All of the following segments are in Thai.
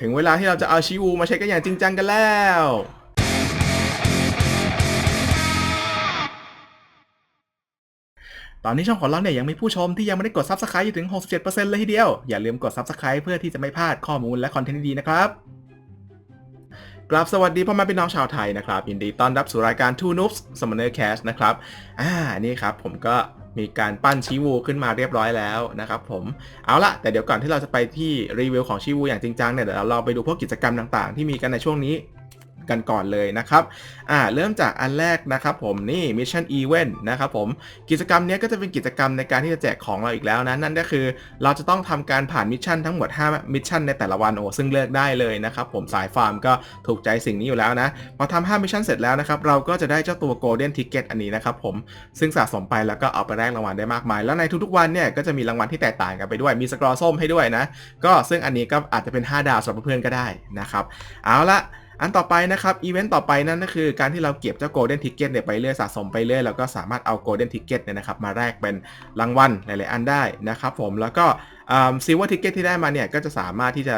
ถึงเวลาที่เราจะเอาชิวูมาใช้กันอย่างจริงจังกันแล้ว ตอนนี้ช่องของเราเนี่ยยังมีผู้ชมที่ยังไม่ได้กด Subscribe อยู่ถึง 67%เลยทีเดียว อย่าลืมกด Subscribe เพื่อที่จะไม่พลาดข้อมูลและคอนเทนต์ดีๆนะครับกราบสวัสดีพ่อแม่พี่น้องชาวไทยนะครับ ยินดีต้อนรับสู่รายการ Two Noobs Summoner Cast นะครับ อ่า นี่ครับผมก็ มีการปั้นชิวูขึ้นมาเรียบร้อยแล้วนะครับผมเอาละแต่เดี๋ยวก่อนที่เราจะไปที่รีวิวของชิวูอย่างจริงจังเนี่ยเดี๋ยวเราไปดูพวกกิจกรรมต่างๆ ที่มีกันในช่วงนี้ กันก่อนเลยนะครับอ่าเริ่มจากอันแรกนะครับผมนี่ Mission Event นะครับผมกิจกรรมนี้ก็จะเป็นกิจกรรมในการที่จะแจกของเราอีกแล้วนะ นั่นก็คือเราจะต้องทำการผ่านมิชชั่นทั้งหมด 5 มิชชั่นในแต่ละวันโอ้ซึ่งเลือกได้เลยนะครับผมสายฟาร์มก็ถูกใจสิ่งนี้อยู่แล้วนะ พอทำ5มิชชั่นเสร็จแล้วนะครับ เราก็จะได้เจ้าตัว Golden Ticket อันนี้นะครับผมซึ่งสะสมไปแล้วก็เอาไปแลกรางวัลได้มากมาย แล้วในทุกๆวันเนี่ยก็จะมีรางวัลที่แตกต่างกันไปด้วยมีสกรอส้มให้ด้วยนะก็ซึ่งอันนี้ก็อาจจะเป็น 5 ดาวสำหรับเพื่อนก็ได้นะครับเอาละ อันต่อไปนะครับอีเวนต์ต่อไปนั่นก็คือการที่เราเก็บเจ้าโกลเด้นทิกเก็ตเนี่ยไปเรื่อยสะสมไปเรื่อยแล้วก็สามารถเอาโกลเด้นทิกเก็ตเนี่ยนะครับมาแลกเป็นรางวัลหลายๆอันได้นะครับผมแล้วก็ ซิลเวอร์ทิเก็ตที่ได้มาเนี่ยก็จะสามารถที่จะ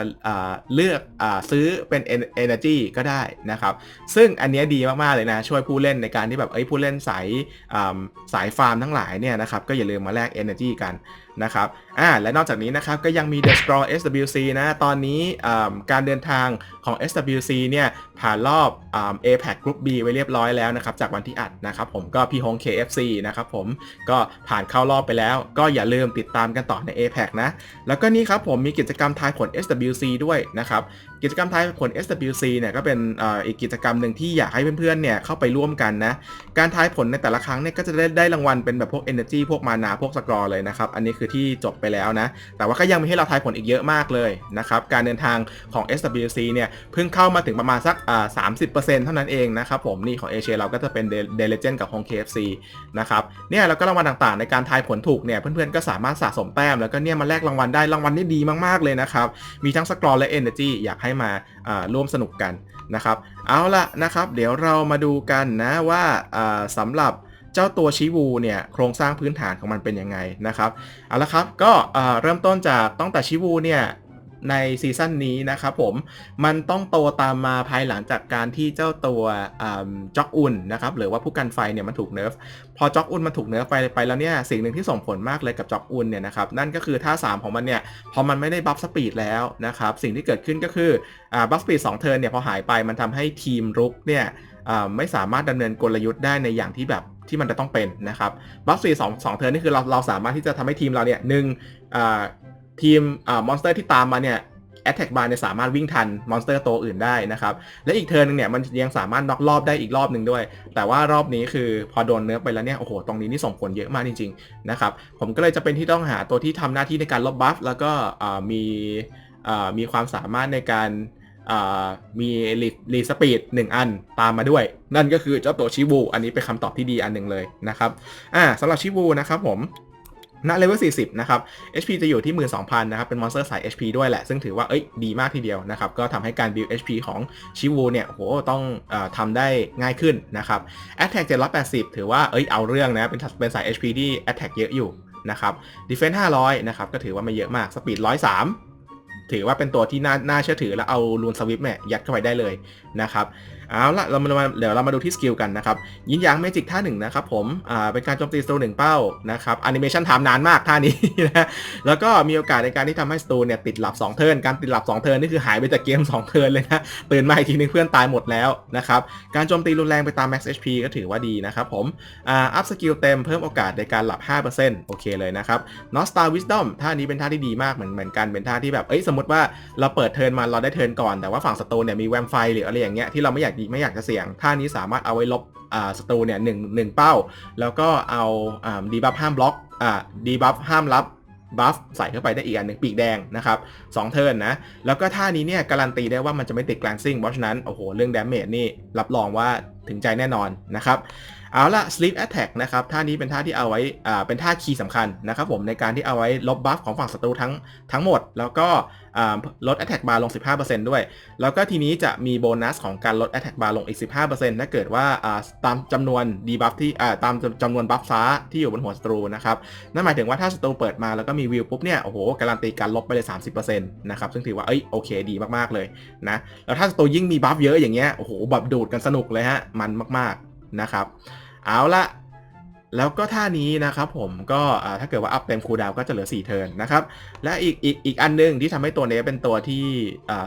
เลือกอซื้อเป็น Energy ก็ได้นะครับ ซึ่งอันนี้ดีมากๆเลยนะ ช่วยผู้เล่นในการที่แบบเอ้ยผู้เล่นสายสายฟาร์มทั้งหลายเนี่ยนะครับก็อย่าลืมมาแลก Energy กันนะครับอ่าและนอกจากนี้นะครับก็ยังมี The Straw SWC นะ ตอนนี้การเดินทางของ SWC เนี่ย ผ่านรอบเอแพคกรุ๊ปบีไว้เรียบร้อยแล้วนะครับ จากวันที่อัดนะครับผมก็พี่ฮง KFC นะครับผมก็ผ่านเข้ารอบไปแล้ว ก็อย่าลืมติดตามกันต่อใน APAC นะ แล้วก็นี่ครับผมมีกิจกรรมทายผล SWC ด้วยนะครับ กิจกรรมทายผล SWC เนี่ยก็เป็นอีกกิจกรรมหนึ่งที่อยากให้เพื่อนๆเนี่ยเข้าไปร่วมกันนะ การทายผลในแต่ละครั้งเนี่ยก็จะได้ได้รางวัลเป็นแบบพวก Energy พวกมานาพวกสกรอเลยนะครับ อันนี้คือที่จบไปแล้วนะ แต่ว่าก็ยังมีให้เราทายผลอีกเยอะมากเลยนะครับ การเดินทางของ SWC เนี่ยเพิ่งเข้ามาถึงประมาณสักอ่า30%เท่านั้นเองนะครับผมนี่ของเอเชียเราก็จะเป็นเดลเจนกับของ KFC นะครับเนี่ยแล้วก็รางวัลต่างๆ ในการทายผลถูกเนี่ยเพื่อนๆก็สามารถสะสมแต้มแล้วก็เนี่ยมาแลกรางวัลได้รางวัลนี่ดีมากๆเลยนะครับมีทั้งสกรอและ Energy อยากให้มาอ่าร่วมสนุกกันนะครับ เอาละนะครับ เดี๋ยวเรามาดูกันนะว่าสำหรับเจ้าตัวชิวูเนี่ยโครงสร้างพื้นฐานของมันเป็นยังไงนะครับเอาละครับก็เริ่มต้นจากตั้งแต่ชิวูเนี่ย ในซีซั่นนี้นะครับผมมันต้องโตตามมาภายหลังจากการที่เจ้าตัวจ็อกอุนนะครับหรือว่าผู้กันไฟเนี่ยมันถูกเนิร์ฟพอจ็อกอุนมันถูกเนื้อไปไปแล้วเนี่ยสิ่งหนึ่งที่ส่งผลมากเลยกับจ็อกอุนเนี่ยนะครับนั่นก็คือท่า 3 ของมันเนี่ยพอมันไม่ได้บัฟสปีดแล้วนะครับสิ่งที่เกิดขึ้นก็คือบัฟสปีดสองเทิร์นเนี่ยพอหายไปมันทำให้ทีมรุกเนี่ยไม่สามารถดำเนินกลยุทธ์ได้ในอย่างที่แบบที่มันจะต้องเป็นนะครับบัฟสปีดสองสองเทิร์นนี่คือเราเราสามารถที่จะทำให้ทีมเราเนี่ยหนึ่ง ทีมอ่ามอนสเตอร์ที่ตามมาเนี่ยแอตแทกบาร์เนี่ยสามารถวิ่งทันมอนสเตอร์ตัวอื่นได้นะครับ และอีกเทิร์นหนึงเนี่ยมันยังสามารถน็อกรอบได้อีกรอบหนึ่งด้วย แต่ว่ารอบนี้คือพอโดนเนื้อไปแล้วเนี่ย โอ้โห ตรงนี้นี่ส่งผลเยอะมากจริงๆนะครับ ผมก็เลยจะเป็นที่ต้องหาตัวที่ทำหน้าที่ในการลบบัฟแล้วก็อ่ามีอ่ามีความสามารถในการอ่ามีรีรีสปีดหนึ่งอันตามมาด้วย นั่นก็คือเจ้าตัวชิวูอันนี้เป็นคำตอบที่ดีอันหนึ่งเลยนะครับอ่าสำหรับชิวูนะครับผม ณเลเวล40 นะครับ HP จะอยู่ที่ 12,000 นะครับ เป็นมอนสเตอร์สาย HP ด้วยแหละ ซึ่งถือว่า เอ้ย ดีมากทีเดียวนะครับ ก็ทำให้การ build HP ของชิวูเนี่ย โห ต้องอทำได้ง่ายขึ้นนะครับ Attack 780 ถือว่า เอ้ย เอาเรื่องนะ เป็นเป็นสาย HP ที่ Attack เยอะอยู่นะครับ Defense 500 นะครับ ก็ถือว่าไม่เยอะมาก Speed 103 ถือว่าเป็นตัวที่น่าน่าเชื่อถือแล้วเอาลูนสวิปเนี่ยยัดเข้าไปได้เลยนะครับเอาละเรามามาเดี๋ยวเรามาดูที่สกิลกันนะครับยินยางเมจิกท่าหนึ่งนะครับผมอ่าเป็นการโจมตีสตูหนึ่งเป้านะครับแอนิเมชันทำนานมากท่านี้นะแล้วก็มีโอกาสในการที่ทำให้สตูเนี่ยติดหลับ2เทิร์นการติดหลับ2เทิร์นนี่คือหายไปจากเกม2เทิร์นเลยนะตื่นมาอีกทีนึงเพื่อนตายหมดแล้วนะครับการโจมตีรุนแรงไปตาม max HP ก็ถือว่าดีนะครับผมอ่าอัพสกิลเต็มเพิ่มโอกาสในการหลับ 5%โอเคเลยนะครับ n o s t a r Wisdom ท่านี้เป็นท่าที่ดีมากเหมือนเหมือนกันเป็นท่าที่แบบเอ้ยสมมติว่าเราเปิดเทิร์นมาเราได้เทิร์นก่อนแต่ว่าฝั่งศัตรูเนี่ยมีแวมไฟหรืออะไรอย่างเงี้ยที่เราไม่อยากไม่อยากจะเสี่ยง ท่านี้สามารถเอาไว้ลบศัตรูเนี่ยหนึ่งหนึ่งเป้า แล้วก็เอาอดีบัฟห้ามบล็อกอดีบัฟห้ามรับบัฟใส่เข้าไปได้อีกอันหนึ่งปีกแดงนะครับสองเทิร์นนะ แล้วก็ท่านี้เนี่ยการันตีได้ว่ามันจะไม่ติดแกลนซิ่งเพราะฉะนั้น โอ้โห เรื่องดาเมจนี่รับรองว่าถึงใจแน่นอนนะครับ เอาละ sleep attack นะครับท่านี้เป็นท่าที่เอาไว้อ่าเป็นท่าคีย์สำคัญนะครับผมในการที่เอาไว้ลบบัฟของฝั่งศัตรูทั้งทั้งหมด แล้วก็ลด attack bar ลง 15%ด้วย แล้วก็ทีนี้จะมีโบนัสของการลด attack bar ลงอีก 15%ถ้าเกิดว่าตามจำนวน debuff ที่อ่าตามจำนวนบัฟฟ้าที่อยู่บนหัวศัตรูนะครับนั่นหมายถึงว่าถ้าศัตรูเปิดมาแล้วก็มีวิวปุ๊บเนี่ยโอ้โหการันตีการลบไปเลย 30%นะครับซึ่งถือว่าเอ้ยโอเคดีมากๆเลยนะแล้วถ้าศัตรูยิ่งมีบัฟเยอะอย่างเงี้ยโอ้โหแบบดูดกันสนุกเลยฮะมันมากๆนะครับ เอาละแล้วก็ท่านี้นะครับผมก็ถ้าเกิดว่าอัพเต็มคูดาวก็จะเหลือ 4 เทิร์นนะครับ และอีกอีกอีกอันหนึงที่ทำให้ตัวนี้เป็นตัวที่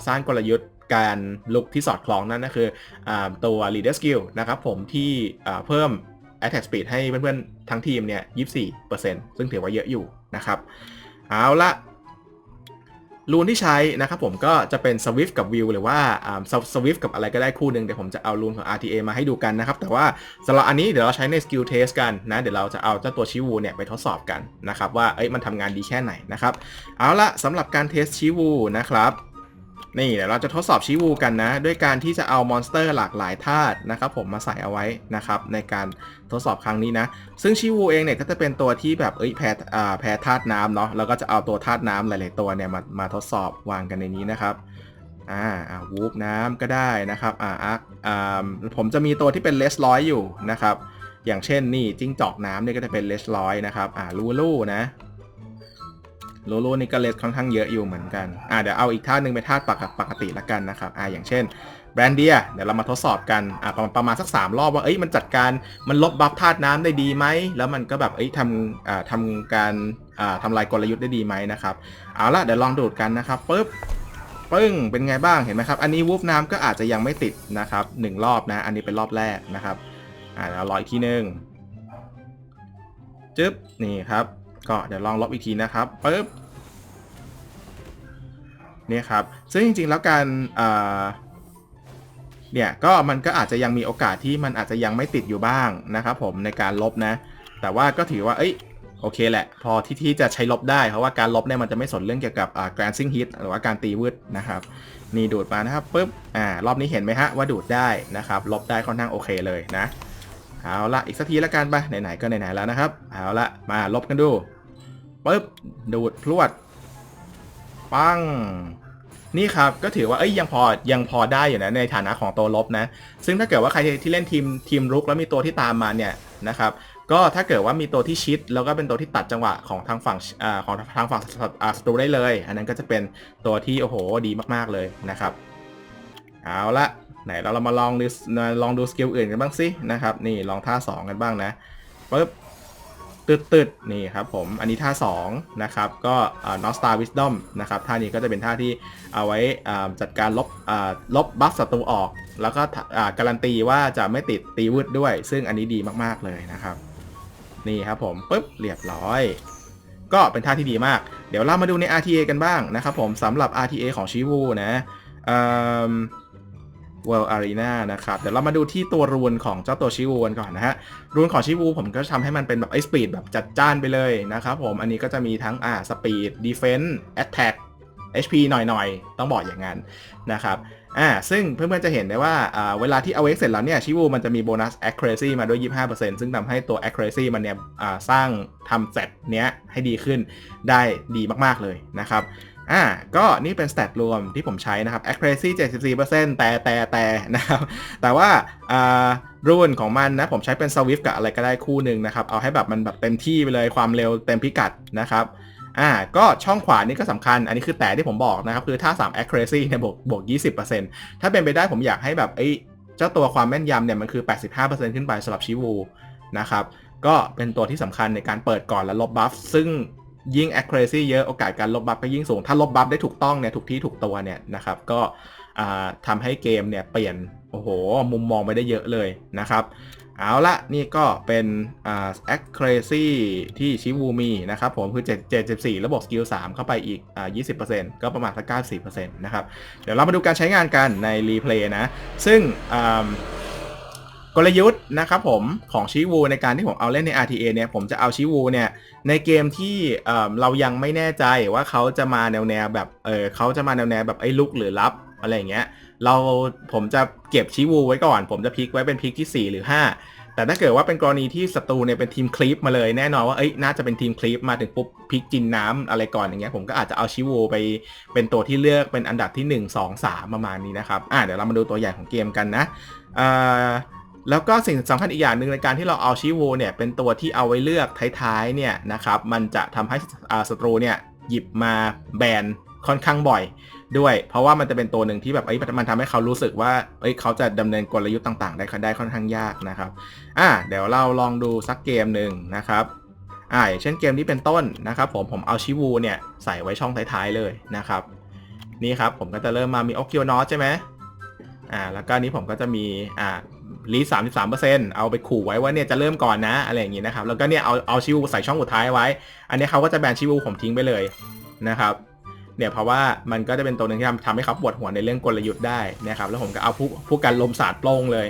สร้างกลยุทธ์การลุกที่สอดคล้องนั่นก็คืออตัว leader skill นะครับผมที่เพิ่ม attack speed ให้เพื่อนๆ ทั้งทีมเนี่ย 24%ซึ่งถือว่าเยอะอยู่นะครับ เอาละ รูนที่ใช้นะครับผมก็จะเป็น Swift กับ View หรือว่าอ่า Swift กับอะไรก็ได้คู่หนึ่งเดี๋ยวผมจะเอารูนของ RTA มาให้ดูกันนะครับ แต่ว่าสำหรับอันนี้เดี๋ยวเราใช้ใน Skill Test กันนะ เดี๋ยวเราจะเอาเจ้าตัวชิวูเนี่ยไปทดสอบกันนะครับว่าเอ้ยมันทำงานดีแค่ไหนนะครับ เอาละสำหรับการเทสชิวูนะครับ นี่เดี๋ยวเราจะทดสอบชิวูกันนะ ด้วยการที่จะเอามอนสเตอร์หลากหลายธาตุนะครับผมมาใส่เอาไว้นะครับในการทดสอบครั้งนี้นะ ซึ่งชิวูเองเนี่ยก็จะเป็นตัวที่แบบเอ้ยแพ้แพ้ธาตุน้ำเนาะแล้วก็จะเอาตัวธาตุน้ำหลาย ๆ ตัวเนี่ยมามาทดสอบวางกันในนี้นะครับอ่าอ่าวูฟน้ำก็ได้นะครับอ่าอาร์คอ่าผมจะมีตัวที่เป็นเลสร้อยอยู่นะครับอย่างเช่นนี่จิ้งจอกน้ำเนี่ยก็จะเป็นเลสร้อยนะครับอ่าลูลูนะ โลโลนี่ก็เลสค่อนข้างเยอะอยู่เหมือนกัน อ่าเดี๋ยวเอาอีกท่าหนึ่งเป็นท่าปกปกติละกันนะครับ อ่าอย่างเช่นแบรนเดียเดี๋ยวเรามาทดสอบกัน อ่าประมาณประมาณสัก 3 รอบว่า เอ้ยมันจัดการ มันลบบัฟธาตุน้ำได้ดีไหม แล้วมันก็แบบ เอ้ยทำอ่าทำการ อ่าทำลายกลยุทธ์ได้ดีไหมนะครับ เอาละเดี๋ยวลองดูดกันนะครับปึ๊บปึ้ง เป็นไงบ้าง เห็นไหมครับ อันนี้วูฟน้ำก็อาจจะยังไม่ติดนะครับหนึ่งรอบนะ อันนี้เป็นรอบแรกนะครับ อ่าเดี๋ยวรออีกทีนึงจึ๊บ นี่ครับ ก็เดี๋ยวลองลบอีกทีนะครับปึ๊บเนี่ยครับ ซึ่งจริงๆแล้วการเนี่ยก็มันก็อาจจะยังมีโอกาสที่มันอาจจะยังไม่ติดอยู่บ้างนะครับผมในการลบนะ แต่ว่าก็ถือว่าเอ้ยโอเคแหละ พอที่ที่จะใช้ลบได้ เพราะว่าการลบเนี่ยมันจะไม่สนเรื่องเกี่ยวกับอ่า glancing hit หรือว่าการตีวืดนะครับ นี่ดูดมานะครับปุ๊บอ่ารอบนี้เห็นไหมฮะว่าดูดได้นะครับ ลบได้ค่อนข้างโอเคเลยนะ เอาละอีกสักทีละกันไปไหนๆก็ไหนๆแล้วนะครับ เอาละมาลบกันดู ปุ๊บดูดพรวด ปัง นี่ครับก็ถือว่าเอ้ยยังพอยังพอได้อยู่นะในฐานะของตัวลบนะ ซึ่งถ้าเกิดว่าใครที่เล่นทีมทีมรุกแล้วมีตัวที่ตามมาเนี่ยนะครับก็ถ้าเกิดว่ามีตัวที่ชิด แล้วก็เป็นตัวที่ตัดจังหวะของทางฝั่งอของทางฝั่งศัตรูได้เลย อันนั้นก็จะเป็นตัวที่โอ้โหดีมากๆเลยนะครับ เอาละไหนเราเรามาลองดูลองดูสกิลอื่นกันบ้างสินะครับ นี่ลองท่า 2 กันบ้างนะปึ๊บ ตึดตึดๆนี่ครับผม อันนี้ท่า 2 นะครับ ก็นอสตาวิสดอมนะครับ ท่านี้ก็จะเป็นท่าที่เอาไว้จัดการลบลบบัฟศัตรูออก แล้วก็การันตีว่าจะไม่ติดตีวืดด้วย ซึ่งอันนี้ดีมากๆเลยนะครับ นี่ครับผมปึ๊บเรียบร้อย ก็เป็นท่าที่ดีมาก เดี๋ยวเรามาดูใน RTA กันบ้างนะครับผมสำหรับ RTA ของชิวูนะ เอ่อ World Arena นะครับ เดี๋ยวเรามาดูที่ตัวรูนของเจ้าตัวชิวูนก่อนนะฮะ รูนของชิวูผมก็ทำให้มันเป็นแบบไอ้สปีดแบบจัดจ้านไปเลยนะครับผม อันนี้ก็จะมีทั้งอ่าสปีดดีเฟน s ์แอตแทก HP หน่อยๆ ต้องบอกอย่างนั้นนะครับอ่าซึ่งเพื่อนๆจะเห็นได้ว่าอ่าเวลาที่เอาเอ็กเสร็จแล้วเนี่ยชิวูมันจะมีโบนัส accuracy มาด้วย 25%ซึ่งทำให้ตัว accuracy มันเนี่ยอ่าสร้างทำเซตเนี้ยให้ดีขึ้นได้ดีมากๆเลยนะครับ อ่าก็นี่เป็นสเตตรวมที่ผมใช้นะครับ accuracy 74%แต่แต่แต่นะครับ แต่ว่าอ่ารูนของมันนะ ผมใช้เป็น Swift กับอะไรก็ได้คู่หนึ่งนะครับ เอาให้แบบมันแบบเต็มที่ไปเลยความเร็วเต็มพิกัดนะครับอ่าก็ช่องขวานี่ก็สำคัญ อันนี้คือแต่ที่ผมบอกนะครับ คือถ้า 3 accuracy เนี่ยบวกบวก 20%ถ้าเป็นไปได้ผมอยากให้แบบไอ้เจ้าตัวความแม่นยำเนี่ยมันคือ 85%ขึ้นไปสำหรับชิวูนะครับ ก็เป็นตัวที่สำคัญในการเปิดก่อนและลบบัฟซึ่ง ยิ่ง accuracy เยอะโอกาสการลบบัฟก็ยิ่งสูง ถ้าลบบัฟได้ถูกต้องเนี่ยถูกที่ถูกตัวเนี่ยนะครับก็ทำให้เกมเนี่ยเปลี่ยนโอ้โหมุมมองไปได้เยอะเลยนะครับ เอาละนี่ก็เป็น accuracy ที่ชิวูมีนะครับผมคือ7 74แล้วบวกสกิล 3 เข้าไปอีกอ20%ก็ประมาณสัก94%นะครับ เดี๋ยวเรามาดูการใช้งานกันในรีเพลย์นะ ซึ่ง กลยุทธ์นะครับผมของชิวูในการที่ผมเอาเล่นใน RTA เนี่ยผมจะเอาชิวูเนี่ยในเกมที่เอ่อเรายังไม่แน่ใจว่าเขาจะมาแนวแนวแบบเออเขาจะมาแนวแนวแบบไอ้ลุกหรือรับอะไรอย่างเงี้ยเราผมจะเก็บชิวูไว้ก่อน ผมจะพลิกไว้เป็นพลิกที่ 4 หรือ 5 แต่ถ้าเกิดว่าเป็นกรณีที่ศัตรูเนี่ยเป็นทีมคลิปมาเลยแน่นอนว่าเอ้ยน่าจะเป็นทีมคลิปมาถึงปุ๊บพลิกจินน้ำอะไรก่อนอย่างเงี้ยผมก็อาจจะเอาชิวูไปเป็นตัวที่เลือกเป็นอันดับที่ 1 2 3 ประมาณนี้นะครับอ่าเดี๋ยวเรามาดูตัวอย่างของเกมกันนะอ่า แล้วก็สิ่งสำคัญอีกอย่างหนึ่งในการที่เราเอาชิวูเนี่ยเป็นตัวที่เอาไว้เลือกท้ายๆเนี่ยนะครับมันจะทำให้ศัตรูเนี่ยหยิบมาแบนค่อนข้างบ่อยด้วย เพราะว่ามันจะเป็นตัวหนึ่งที่แบบเอ้ยมันทำให้เขารู้สึกว่าเอ้ยเขาจะดำเนินกลยุทธ์ต่าง ๆ ได้ได้ค่อนข้างยากนะครับอ่าเดี๋ยวเราลองดูสักเกมหนึ่งนะครับอ่าอย่างเช่นเกมนี้เป็นต้นนะครับ ผมผมเอาชิวูเนี่ยใส่ไว้ช่องท้ายๆเลยนะครับ นี่ครับผมก็จะเริ่มมามีโอคิวนอสใช่ไหมอ่าแล้วก็นี้ผมก็จะมีอ่า ลีสามสิบสามเปอร์เซ็นต์เอาไปขู่ไว้ว่าเนี่ยจะเริ่มก่อนนะอะไรอย่างงี้นะครับ แล้วก็เนี่ยเอาเอาชิวใส่ช่องสุดท้ายไว้ อันนี้เขาก็จะแบนชิวผมทิ้งไปเลยนะครับเนี่ยเพราะว่ามันก็จะเป็นตัวหนึ่งที่ทำทำให้เขาปวดหัวในเรื่องกลยุทธ์ได้นะครับแล้วผมก็เอาผู้ผู้กันลมสาดโปร่งเลย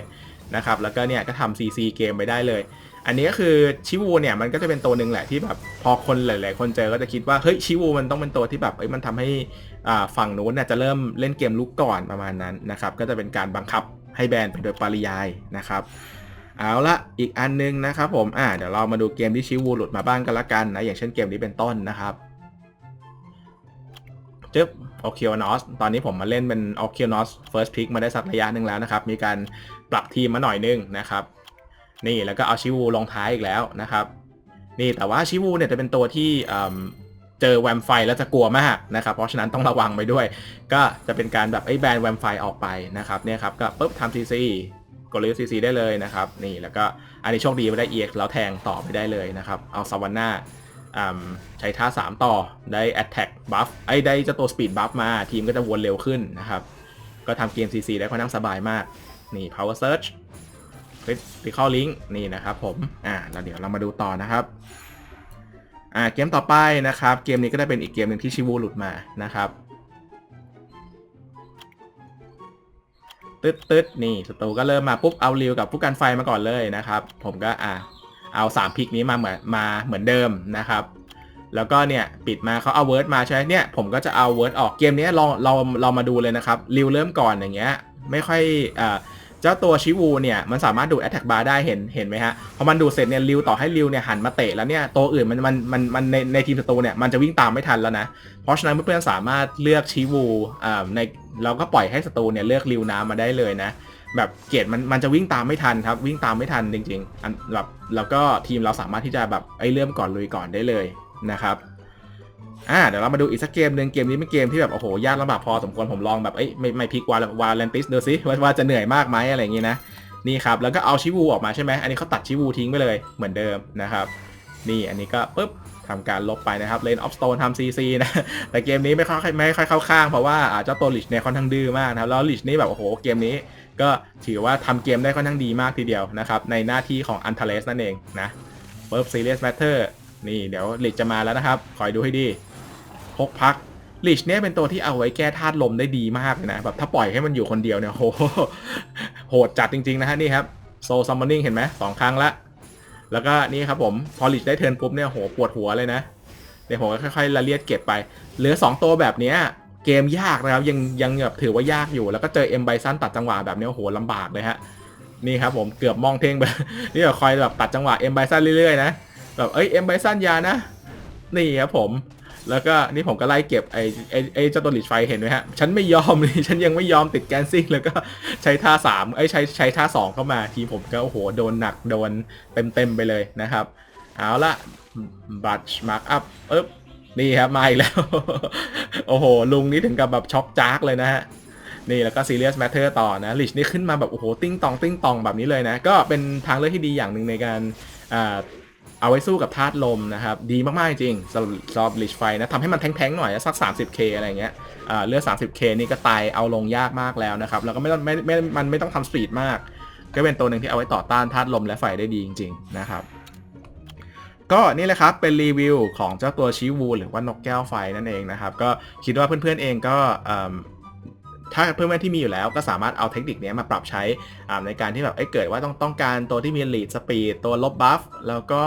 นะครับแล้วก็เนี่ยก็ทำ CC เกมไปได้เลย อันนี้ก็คือชิวูเนี่ยมันก็จะเป็นตัวหนึ่งแหละที่แบบพอคนหลาย ๆ คนเจอก็จะคิดว่าเฮ้ยชิวูมันต้องเป็นตัวที่แบบเอ้ยมันทำให้อ่าฝั่งนู้นเนี่ยจะเริ่มเล่นเกมลุกก่อนประมาณนั้นนะครับก็จะเป็นการบังคับ ให้แบนไปโดยปริยายนะครับ เอาละอีกอันนึงนะครับผมอ่าเดี๋ยวเรามาดูเกมที่ชิวูหลุดมาบ้างกันละกันนะอย่างเช่นเกมนี้เป็นต้นนะครับจึ๊บโอเคิวนอสตอนนี้ผมมาเล่นเป็นโอเคิวนอส first pick มาได้สักระยะหนึ่งแล้วนะครับ มีการปรับทีมมาหน่อยนึงนะครับ นี่แล้วก็เอาชิวูลงท้ายอีกแล้วนะครับ นี่แต่ว่าชิวูเนี่ยจะเป็นตัวที่ เจอแวมไฟแล้วจะกลัวมากนะครับ เพราะฉะนั้นต้องระวังไปด้วย ก็จะเป็นการแบบไอ้แบนแวมไฟออกไปนะครับเนี่ยครับก็ปุ๊บทำซีซีกดเลซีซีได้เลยนะครับนี่แล้วก็อันนี้โชคดีไปได้ EX แล้วแทงต่อไปได้เลยนะครับ เอาซาวาน่าใช้ท่า 3 ต่อได้ Attack Buff ไอ้ได้เจ้าตัว Speed Buff มาทีมก็จะวนเร็วขึ้นนะครับ ก็ทำเกม CC ได้ค่อนข้างสบายมาก นี่ Power Search Critical Link นี่นะครับผม อ่าแล้วเดี๋ยวเรามาดูต่อนะครับ อ่าเกมต่อไปนะครับ เกมนี้ก็ได้เป็นอีกเกมหนึ่งที่ชิวูหลุดมานะครับตึ๊ดตึ๊ดนี่ศัตรูก็เริ่มมาปุ๊บเอาริวกับผู้กันไฟมาก่อนเลยนะครับ ผมก็อ่าเอา3พิกนี้มาเหมือนมาเหมือนเดิมนะครับ แล้วก็เนี่ยปิดมาเขาเอาเวิร์ดมาใช่ไหมเนี่ยผมก็จะเอาเวิร์ดออกเกมนี้เราเราเรามาดูเลยนะครับริวเริ่มก่อนอย่างเงี้ยไม่ค่อยอ่า เจ้าตัวชิวูเนี่ยมันสามารถดูดแอตแทกบาร์ได้เห็นเห็นไหมฮะพอมันดูดเสร็จเนี่ยริวต่อให้ริวเนี่ยหันมาเตะแล้วเนี่ยตัวอื่นมันมันมันมันในในทีมศัตรูเนี่ยมันจะวิ่งตามไม่ทันแล้วนะเพราะฉะนั้นเพื่อนๆสามารถเลือกชิวูอ่าในเราก็ปล่อยให้ศัตรูเนี่ยเลือกริวน้ำมาได้เลยนะแบบเกรดมันมันจะวิ่งตามไม่ทันครับวิ่งตามไม่ทันจริงๆอันแบบแล้วก็ทีมเราสามารถที่จะแบบไอ้เริ่มก่อนลุยก่อนได้เลยนะครับ อ่าเดี๋ยวเรามาดูอีกสักเกมหนึ่งเกมนี้เป็นเกมที่แบบโอ้โหยากลำบากพอสมควรผมลองแบบเอ้ยไม่ไม่พลิกวาลวาเลนติสดูซิว่าว่าจะเหนื่อยมากไหมอะไรอย่างงี้นะนี่ครับแล้วก็เอาชิวูออกมาใช่ไหมอันนี้เขาตัดชิวูทิ้งไปเลยเหมือนเดิมนะครับนี่อันนี้ก็ปุ๊บทำการลบไปนะครับเลนออฟสโตนทำซีซีนะแต่เกมนี้ไม่ค่อยไม่ค่อยเข้าข้างเพราะว่าเจ้าตัวลิชเนี่ยค่อนข้างดื้อมากนะครับแล้วลิชนี่แบบโอ้โหเกมนี้ก็ถือว่าทำเกมได้ค่อนข้างดีมากทีเดียวนะครับในหน้าที่ของอันเทเลสนั่นเองนะเปิบซีเรียสแมทเทอร์นี่เดี๋ยวลิชจะมาแล้วนะครับคอยดูให้ดี พกพักลิชเนี่ยเป็นตัวที่เอาไว้แก้ธาตุลมได้ดีมากเลยนะแบบถ้าปล่อยให้มันอยู่คนเดียวเนี่ยโหโหดจัดจริง ๆ นะฮะนี่ครับโซซัมมอนนิ่งเห็นไหมสองครั้งละ แล้วก็นี่ครับผมพอลิชได้เทิร์นปุ๊บเนี่ยโหปวดหัวเลยนะเดี๋ยวผมก็ค่อยๆละเลียดเก็บไป เหลือ 2 ตัวแบบนี้เกมยากนะครับยังยังแบบถือว่ายากอยู่ แล้วก็เจอเอ็มไบซันตัดจังหวะแบบนี้โอ้โหลำบากเลยฮะนี่ครับผมเกือบมองเท่งไปนี่แบบคอยแบบตัดจังหวะเอ็มไบซันเรื่อยๆนะแบบเอ้ยเอ็มไบซันยานะนี่ครับผม แล้วก็นี่ผมก็ไล่เก็บไอ้ไอ้ไอ้เจ้าตัวลิชไฟเห็นไหมฮะ ฉันไม่ยอมเลย ฉันยังไม่ยอมติดแกนซิ่งแล้วก็ใช้ท่าสามไอ้ใช้ใช้ท่าสองเข้ามา ทีผมก็โอ้โหโดนหนักโดนเต็มเต็มๆไปเลยนะครับ เอาละบัตช์มาร์กอัพเอ๊บนี่ครับมาอีกแล้ว โอ้โห ลุงนี่ถึงกับแบบช็อกจากเลยนะฮะนี่แล้วก็ Serious Matter ต่อนะลิชนี่ขึ้นมาแบบโอ้โหติ้งตองติ้งตองแบบนี้เลยนะ ก็เป็นทางเลือกที่ดีอย่างหนึ่งในการอ่า เอาไว้สู้กับธาตุลมนะครับ ดีมาก ๆ จริงสำหรับสำหรับลิชไฟนะทำให้มันแท้งๆหน่อยสัก 30k อะไรเงี้ยอ่าเลือด 30k นี่ก็ตายเอาลงยากมากแล้วนะครับ แล้วก็ไม่ต้องไม่ไม่มันไม่ต้องทำสปีดมาก ก็เป็นตัวหนึ่งที่เอาไว้ต่อต้านธาตุลมและไฟได้ดีจริง ๆ นะครับ ก็นี่แหละครับเป็นรีวิวของเจ้าตัวชิวูหรือว่านกแก้วไฟนั่นเองนะครับ ก็คิดว่าเพื่อนๆเองก็ ถ้าเพื่อนๆที่มีอยู่แล้วก็สามารถเอาเทคนิคนี้มาปรับใช้ในการที่แบบเอ้เกิดว่าต้องต้องการตัวที่มี lead speed ตัวลบบัฟแล้วก็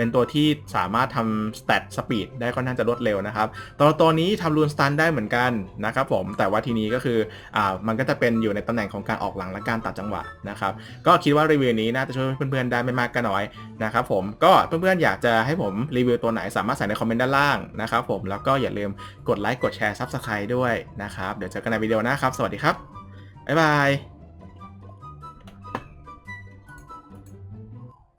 เป็นตัวที่สามารถทำ stat speed ได้ค่อนข้างจะรวดเร็วนะครับ ตัวตัวนี้ทำรูนสตันได้เหมือนกันนะครับผม แต่ว่าทีนี้ก็คืออ่ามันก็จะเป็นอยู่ในตำแหน่งของการออกหลังและการตัดจังหวะนะครับ ก็คิดว่ารีวิวนี้น่าจะช่วยเพื่อนๆได้ไม่มากก็น้อยนะครับผม ก็เพื่อนๆอยากจะให้ผมรีวิวตัวไหนสามารถใส่ในคอมเมนต์ด้านล่างนะครับผม แล้วก็อย่าลืมกดไลค์กดแชร์ Subscribe ด้วยนะครับ เดี๋ยวเจอกันในวิดีโอหน้าครับ สวัสดีครับ บ๊ายบาย